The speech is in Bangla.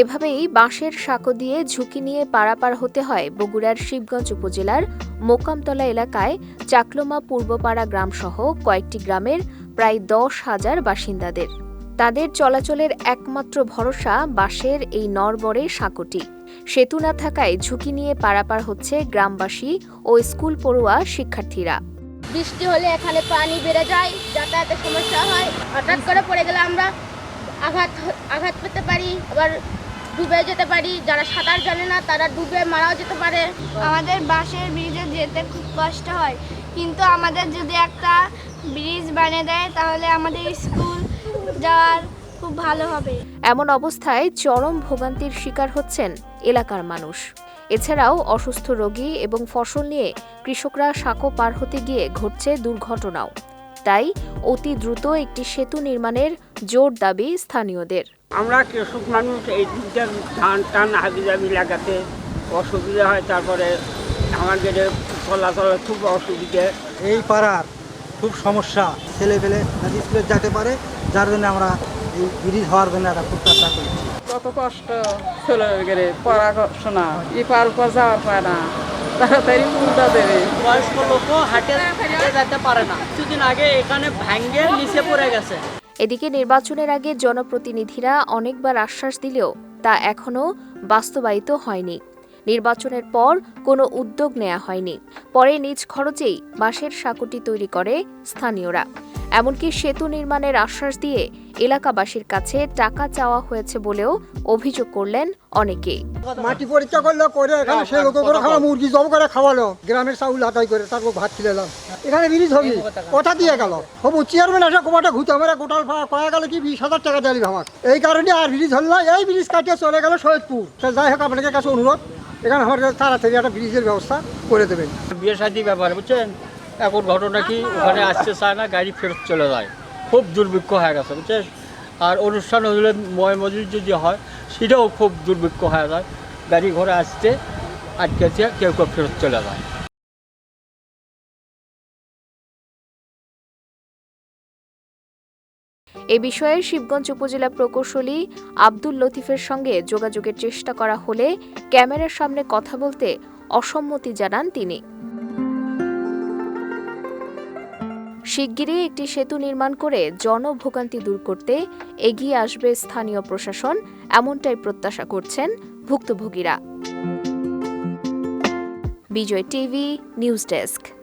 এভাবেই বাঁশের সাঁকো দিয়ে ঝুঁকি নিয়ে পারাপার হতে হয় বগুড়ার শিবগঞ্জ উপজেলার মোকামতলা এলাকায় চাকলোমা পূর্বপাড়া গ্রামসহ কয়েকটি গ্রামের প্রায় দশ হাজার বাসিন্দাদের। তাদের চলাচলের একমাত্র ভরসা বাঁশের এই নরবরে সাঁকোটি। সেতু না থাকায় ঝুঁকি নিয়ে পারাপার হচ্ছে গ্রামবাসী ও স্কুল পড়ুয়া শিক্ষার্থীরা। বৃষ্টি হলে এখানে পানি বেড়ে যায়, যাতায়াতের সমস্যা হয়। হঠাৎ করে পড়ে গেলে আমরা আঘাত আঘাত পেতে পারি আবার ডুবে যেতে পারি। যারা সাঁতার জানে না তারা ডুবে মারাও যেতে পারে। আমাদের বাঁশের ব্রিজে যেতে খুব কষ্ট হয়। কিন্তু আমাদের যদি একটা ব্রিজ বানিয়ে দেয় তাহলে আমাদের স্কুল যাওয়ার খুব ভালো হবে। এমন অবস্থায় চরম ভোগান্তির শিকার হচ্ছেন এলাকার মানুষ। এছাড়াও অসুস্থ রোগী এবং ফসল নিয়ে কৃষকরা সাঁকো পার হতে গিয়ে ঘটছে দুর্ঘটনাও। তাই অতি দ্রুত একটি সেতু নির্মাণের জোর দাবি স্থানীয়দের। আমরা কৃষক মানুষ এই দিকটা ধান টান হাবি জাবি লাগাতে অসুবিধা হয় তারপরে আমাদের চলাচলের খুব অসুবিধে। এই পাড়ার খুব সমস্যা ছেলে পেলে স্কুলে যেতে পারে যার জন্য আমরা এই ব্রিজ হওয়ার জন্য একটা প্রত্যাশা করছি। কত কষ্ট ছেলে গেলে পড়াশোনা ই পার পর যাওয়ার পায় না। তাড়াতাড়ি উল্টা দেবে বয়স্ক হাঁটে হেঁটে যেতে পারে না। কিছুদিন আগে এখানে ভাঙ্গে নিচে পড়ে গেছে। এদিকে নির্বাচনের আগে জনপ্রতিনিধিরা অনেকবার আশ্বাস দিলেও তা এখনও বাস্তবায়িত হয়নি। নির্বাচনের পর কোনো উদ্যোগ নেওয়া হয়নি। পরে নিজ খরচেই বাঁশের সাঁকুটি তৈরি করে স্থানীয়রা। এমনকি সেতু নির্মাণের আশ্বাস দিয়ে এলাকাবাসীর কাছে টাকা চাওয়া হয়েছে বলেও অভিযোগ করলেন অনেকেই। মাটি পরীক্ষা করল করে এখানে সে লোক করে খাওয়া মুরগি জব করে খাওয়ালো গ্রামের চাউল আদায় করে তারপর ভাত খিলাম এখানে ব্রিজ হবি কথা দিয়ে গেল। হবু চেয়ারম্যান এসে কোমাটা ঘুরতে আমরা গোটাল ভাড়া কয়া গেল কি বিশ হাজার টাকা দিলি আমার। এই কারণে আর ব্রিজ হল না এই ব্রিজ কাটিয়ে চলে গেল সৈয়দপুর। যাই হোক আপনাদের কাছে অনুরোধ এখানে আমার তাড়াতাড়ি একটা ব্রিজের ব্যবস্থা করে দেবেন। বিয়ে শাদী ব্যাপার বুঝছেন? এখন ঘটনা কি? ওখানে আসতে চায় না গাড়ি ফেরত চলে যায়। খুব দুর্ভিক্ষ হয়ে গেছে বুঝছেন আর অনুষ্ঠান হলে ময় মজুরি যদি হয় সেটাও খুব দুর্ভিক্ষ হয়ে যায়। গাড়ি ঘোড়া আসতে আটকেছে কেউ কেউ ফেরত চলে যায়। এ বিষয়ে শিবগঞ্জ উপজেলা প্রকৌশলী আব্দুল লতিফের সঙ্গে যোগাযোগের চেষ্টা করা হলে ক্যামেরার সামনে কথা বলতে অসম্মতি জানান তিনি। শিগগিরই একটি সেতু নির্মাণ করে জনভোগান্তি দূর করতে এগিয়ে আসবে স্থানীয় প্রশাসন, এমনটাই প্রত্যাশা করছেন ভুক্তভোগীরা। Bijoy TV, news desk.